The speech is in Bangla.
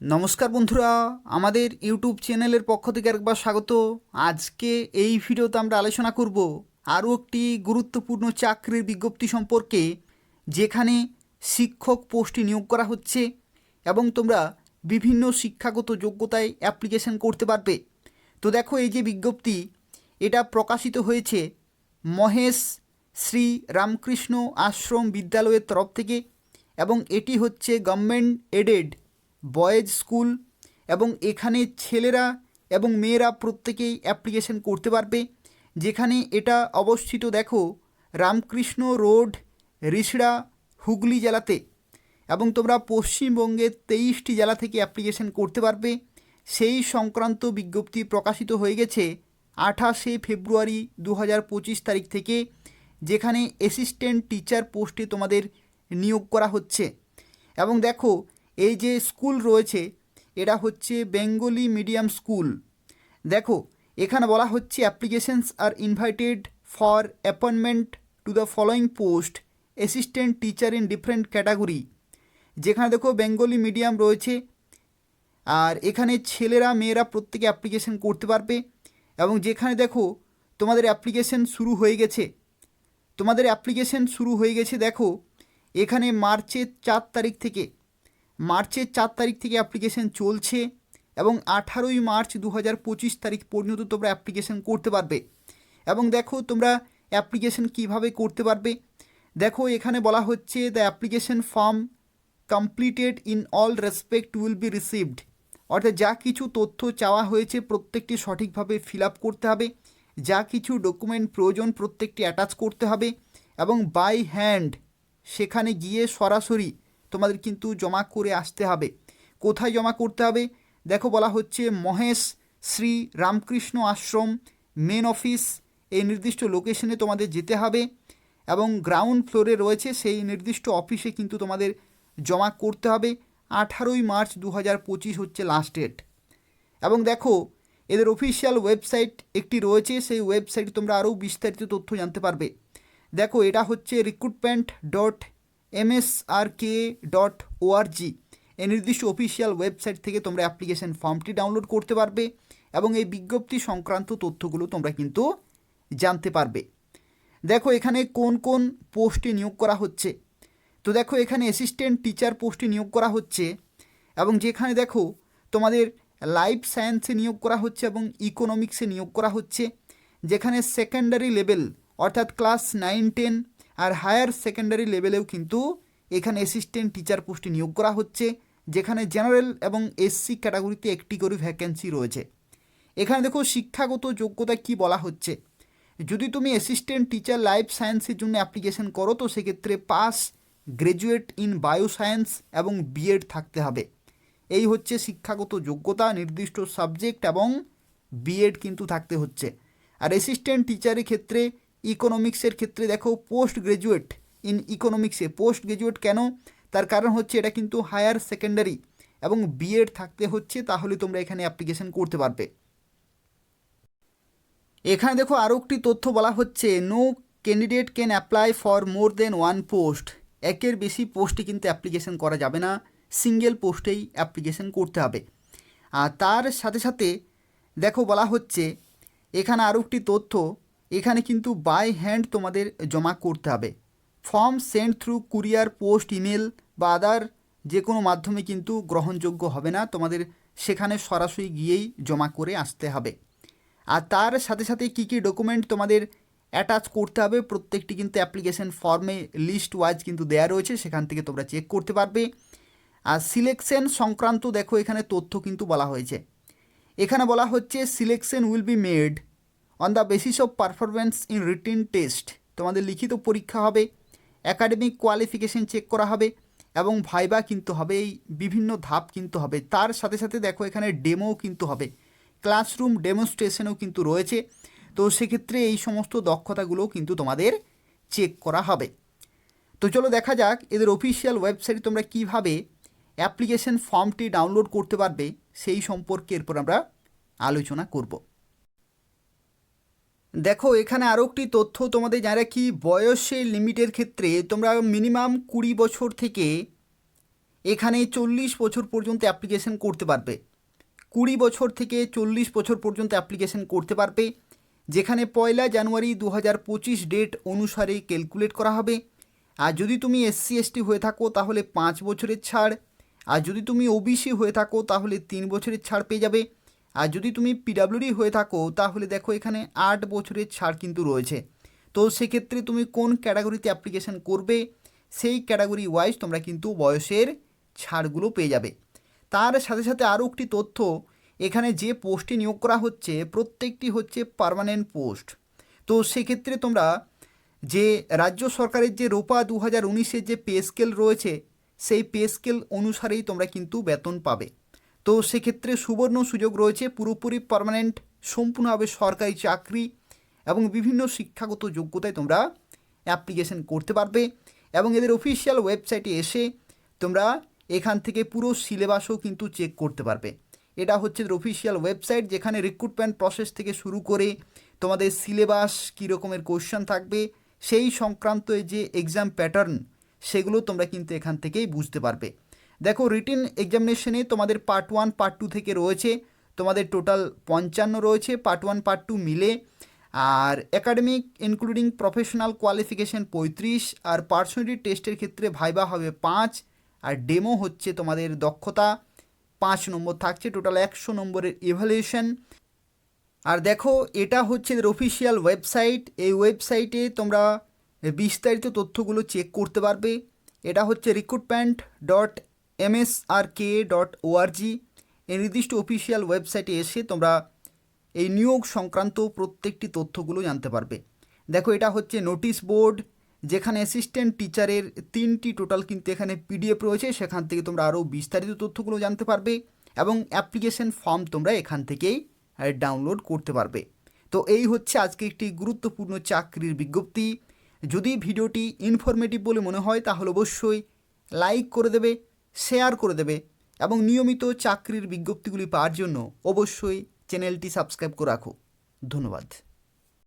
নমস্কার বন্ধুরা, আমাদের ইউটিউব চ্যানেলের পক্ষ থেকে একবার স্বাগত। আজকে এই ভিডিওতে আমরা আলোচনা করব আরও একটি গুরুত্বপূর্ণ চাকরির বিজ্ঞপ্তি সম্পর্কে, যেখানে শিক্ষক পোস্টে নিয়োগ করা হচ্ছে এবং তোমরা বিভিন্ন শিক্ষাগত যোগ্যতায় অ্যাপ্লিকেশন করতে পারবে। তো দেখো এই যে বিজ্ঞপ্তি, এটা প্রকাশিত হয়েছে মহেশ শ্রী রামকৃষ্ণ আশ্রম বিদ্যালয়ের তরফ থেকে এবং এটি হচ্ছে গভর্নমেন্ট এডেড বয়েজ স্কুল এবং এখানে ছেলেরা এবং মেয়েরা প্রত্যেকেই অ্যাপ্লিকেশন করতে পারবে। যেখানে এটা অবস্থিত দেখো, রামকৃষ্ণ রোড, রিসড়া, হুগলি জেলাতে। এবং তোমরা পশ্চিমবঙ্গের তেইশটি জেলা থেকে অ্যাপ্লিকেশন করতে পারবে। সেই সংক্রান্ত বিজ্ঞপ্তি প্রকাশিত হয়ে গেছে আঠাশে ফেব্রুয়ারি দু হাজার পঁচিশ তারিখ থেকে, যেখানে অ্যাসিস্ট্যান্ট টিচার পোস্টে তোমাদের নিয়োগ করা হচ্ছে। এবং দেখো এই যে স্কুল রয়েছে, এটা হচ্ছে বেঙ্গলি মিডিয়াম স্কুল। দেখো, এখানে বলা হচ্ছে applications are invited for appointment to the following post, assistant teacher in different category. যেখানে দেখো বেঙ্গলি মিডিয়াম রয়েছে, আর এখানে ছেলেরা, মেয়েরা প্রত্যেকে অ্যাপ্লিকেশন করতে পারবে। এবং যেখানে দেখো, তোমাদের অ্যাপ্লিকেশন শুরু হয়ে গেছে। তোমাদের অ্যাপ্লিকেশন শুরু হয়ে গেছে, দেখো, এখানে মার্চের চার তারিখ থেকে। মার্চের চার তারিখ থেকে অ্যাপ্লিকেশন চলছে এবং আঠারোই মার্চ দু হাজার পঁচিশ তারিখ পর্যন্ত তোমরা অ্যাপ্লিকেশন করতে পারবে। এবং দেখো তোমরা অ্যাপ্লিকেশন কীভাবে করতে পারবে। দেখো এখানে বলা হচ্ছে the application form completed in all respect will be received অর্থাৎ যা কিছু তথ্য চাওয়া হয়েছে প্রত্যেকটি সঠিকভাবে ফিল আপ করতে হবে। যা কিছু ডকুমেন্ট প্রয়োজন প্রত্যেকটি অ্যাটাচ করতে হবে এবং বাই হ্যান্ড সেখানে গিয়ে সরাসরি তোমাদের কিন্তু জমা করে আসতে হবে। কোথায় জমা করতে হবে? দেখো বলা হচ্ছে মহেশ শ্রী রামকৃষ্ণ আশ্রম মেন অফিস এই নির্দিষ্ট লোকেশনে তোমাদের যেতে হবে এবং গ্রাউন্ড ফ্লোরে রয়েছে সেই নির্দিষ্ট অফিসে কিন্তু তোমাদের জমা করতে হবে। আঠারোই মার্চ দু হাজার পঁচিশ হচ্ছে লাস্ট ডেট এবং দেখো, এদের অফিসিয়াল ওয়েবসাইট একটি রয়েছে, সেই ওয়েবসাইটে তোমরা আরও বিস্তারিত তথ্য জানতে পারবে। দেখো, এটা হচ্ছে recruitment dot MSRK dot ORG এই নির্দিষ্ট অফিসিয়াল ওয়েবসাইট থেকে তোমরা অ্যাপ্লিকেশন ফর্মটি ডাউনলোড করতে পারবে এবং এই বিজ্ঞপ্তি সংক্রান্ত তথ্যগুলো তোমরা কিন্তু জানতে পারবে। দেখো, এখানে কোন কোন পোস্টে নিয়োগ করা হচ্ছে। তো দেখো, এখানে অ্যাসিস্ট্যান্ট টিচার পোস্টে নিয়োগ করা হচ্ছে এবং যেখানে দেখো, তোমাদের লাইফ সায়েন্সে নিয়োগ করা হচ্ছে এবং ইকোনমিক্সে নিয়োগ করা হচ্ছে। যেখানে সেকেন্ডারি লেভেল অর্থাৎ ক্লাস নাইন টেন আর হায়ার সেকেন্ডারি লেভেলেও কিন্তু এখানে অ্যাসিস্ট্যান্ট টিচার পোস্টে নিয়োগ করা হচ্ছে, যেখানে জেনারেল এবং এসসি ক্যাটাগরিতে একটি করে ভ্যাকেন্সি রয়েছে। এখানে দেখো শিক্ষাগত যোগ্যতা কি বলা হচ্ছে? যদি তুমি অ্যাসিস্ট্যান্ট টিচার লাইফ সায়েন্সের জন্য অ্যাপ্লিকেশন করো, তো সেক্ষেত্রে pass graduate in bio science এবং বিএড থাকতে হবে। এই হচ্ছে শিক্ষাগত যোগ্যতা, নির্দিষ্ট সাবজেক্ট এবং বিএড কিন্তু থাকতে হচ্ছে। আর অ্যাসিস্ট্যান্ট টিচারের ক্ষেত্রে ইকোনমিক্সের ক্ষেত্রে দেখো পোস্ট গ্র্যাজুয়েট ইন ইকোনমিক্সে পোস্ট গ্র্যাজুয়েট কেন? তার কারণ হচ্ছে এটা কিন্তু হায়ার সেকেন্ডারি এবং বিএড থাকতে হচ্ছে, তাহলে তোমরা এখানে অ্যাপ্লিকেশন করতে পারবে। এখানে দেখো আরও একটি তথ্য বলা হচ্ছে no candidate can apply for more than one post একের বেশি পোস্টে কিন্তু অ্যাপ্লিকেশন করা যাবে না সিঙ্গেল পোস্টেই অ্যাপ্লিকেশন করতে হবে। আর তার সাথে সাথে দেখো বলা হচ্ছে, এখানে আরও একটি তথ্য এখানে কিন্তু বাই হ্যান্ড তোমাদের জমা করতে হবে। Form send through courier post email বা আদার যে কোনো মাধ্যমে কিন্তু গ্রহণযোগ্য হবে না। তোমাদের সেখানে সরাসরি গিয়েই জমা করে আসতে হবে। আর তার সাথে সাথে কী কী ডকুমেন্ট তোমাদের অ্যাটাচ করতে হবে, প্রত্যেকটি কিন্তু অ্যাপ্লিকেশন ফর্মে লিস্ট ওয়াইজ কিন্তু দেয়া রয়েছে, সেখান থেকে তোমরা চেক করতে পারবে। আর সিলেকশন সংক্রান্ত দেখো, এখানে তথ্য কিন্তু বলা হয়েছে। এখানে বলা হচ্ছে selection will be made on the basis of performance in written test তোমাদের লিখিত পরীক্ষা হবে অ্যাকাডেমিক কোয়ালিফিকেশন চেক করা হবে, এবং ভাইবা কিন্তু হবে, এই বিভিন্ন ধাপ কিন্তু হবে। তার সাথে সাথে দেখো এখানে ডেমোও কিন্তু হবে। ক্লাসরুম ডেমনস্ট্রেশনও কিন্তু রয়েছে। তো সেক্ষেত্রে এই সমস্ত দক্ষতাগুলোও কিন্তু তোমাদের চেক করা হবে। তো চলো দেখা যাক, এদের অফিসিয়াল ওয়েবসাইটে তোমরা কীভাবে অ্যাপ্লিকেশন ফর্মটি ডাউনলোড করতে পারবে, সেই সম্পর্কে এরপর আমরা আলোচনা করব। দেখো, এখানে আরও একটি তথ্য তোমাদের যারা কি, বয়সের লিমিটের ক্ষেত্রে তোমরা মিনিমাম কুড়ি বছর থেকে এখানে চল্লিশ বছর পর্যন্ত অ্যাপ্লিকেশন করতে পারবে। কুড়ি বছর থেকে চল্লিশ বছর পর্যন্ত অ্যাপ্লিকেশন করতে পারবে, যেখানে পয়লা জানুয়ারি দু হাজার পঁচিশ ডেট অনুসারে ক্যালকুলেট করা হবে। আর যদি তুমি এসসি, এসটি হয়ে থাকো, তাহলে পাঁচ বছরের ছাড়। আর যদি তুমি ওবিসি হয়ে থাকো, তাহলে তিন বছরের ছাড় পেয়ে যাবে। আর যদি তুমি পিডাব্লিউডি হয়ে থাকো, তাহলে দেখো এখানে আট বছরের ছাড় কিন্তু রয়েছে। তো সেক্ষেত্রে তুমি কোন ক্যাটাগরিতে অ্যাপ্লিকেশন করবে, সেই ক্যাটাগরি ওয়াইজ তোমরা কিন্তু বয়সের ছাড়গুলো পেয়ে যাবে। তার সাথে সাথে আরও একটি তথ্য, এখানে যে পোস্টে নিয়োগ করা হচ্ছে, প্রত্যেকটি হচ্ছে পার্মানেন্ট পোস্ট তো সেক্ষেত্রে তোমরা যে রাজ্য সরকারের যে রোপা দু হাজার উনিশের যে পে স্কেল রয়েছে, সেই পে স্কেল অনুসারেই তোমরা কিন্তু বেতন পাবে। তো সেক্ষেত্রে সুবর্ণ সুযোগ রয়েছে, পুরোপুরি পার্মানেন্ট সম্পূর্ণভাবে সরকারি চাকরি এবং বিভিন্ন শিক্ষাগত যোগ্যতায় তোমরা অ্যাপ্লিকেশন করতে পারবে এবং এদের অফিসিয়াল ওয়েবসাইটে এসে তোমরা এখান থেকে পুরো সিলেবাসও কিন্তু চেক করতে পারবে। এটা হচ্ছে অফিসিয়াল ওয়েবসাইট যেখানে রিক্রুটমেন্ট প্রসেস থেকে শুরু করে তোমাদের সিলেবাস কী রকমের কোশ্চেন থাকবে, সেই সংক্রান্ত যে এক্সাম প্যাটার্ন সেগুলো তোমরা কিন্তু এখান থেকেই বুঝতে পারবে। দেখো রিটিন এক্সামিনেশনে তোমাদের পার্ট ওয়ান পার্ট টু থেকে রয়েছে। তোমাদের টোটাল পঞ্চান্ন রয়েছে পার্ট ওয়ান পার্ট টু মিলে। আর একাডেমিক ইনক্লুডিং প্রফেশনাল কোয়ালিফিকেশন পঁয়ত্রিশ, আর পার্সোনালিটি টেস্টের ক্ষেত্রে ভাইবা হবে পাঁচ, আর ডেমো হচ্ছে তোমাদের দক্ষতা পাঁচ নম্বর থাকছে টোটাল একশো নম্বরের ইভ্যালুয়েশন আর দেখো, এটা হচ্ছে এদের অফিসিয়াল ওয়েবসাইট এই ওয়েবসাইটে তোমরা বিস্তারিত তথ্যগুলো চেক করতে পারবে। এটা হচ্ছে recruitment dot MSR K dot ORG এই নির্দিষ্ট অফিসিয়াল ওয়েবসাইটে এসে তোমরা এই নিয়োগ সংক্রান্ত প্রত্যেকটি তথ্যগুলো জানতে পারবে। দেখো, এটা হচ্ছে নোটিশ বোর্ড যেখানে অ্যাসিস্ট্যান্ট টিচারের তিনটি টোটাল কিন্তু এখানে পিডিএফ রয়েছে। সেখান থেকে তোমরা আরও বিস্তারিত তথ্যগুলো জানতে পারবে এবং অ্যাপ্লিকেশন ফর্ম তোমরা এখান থেকেই ডাউনলোড করতে পারবে। তো এই হচ্ছে আজকে একটি গুরুত্বপূর্ণ চাকরির বিজ্ঞপ্তি। যদি ভিডিওটি ইনফরমেটিভ বলে মনে হয়, তাহলে অবশ্যই লাইক করে দেবে। শেয়ার করে দেবে এবং নিয়মিত চাকরির বিজ্ঞপ্তিগুলি পাওয়ার জন্য অবশ্যই চ্যানেলটি সাবস্ক্রাইব করে রাখো। ধন্যবাদ।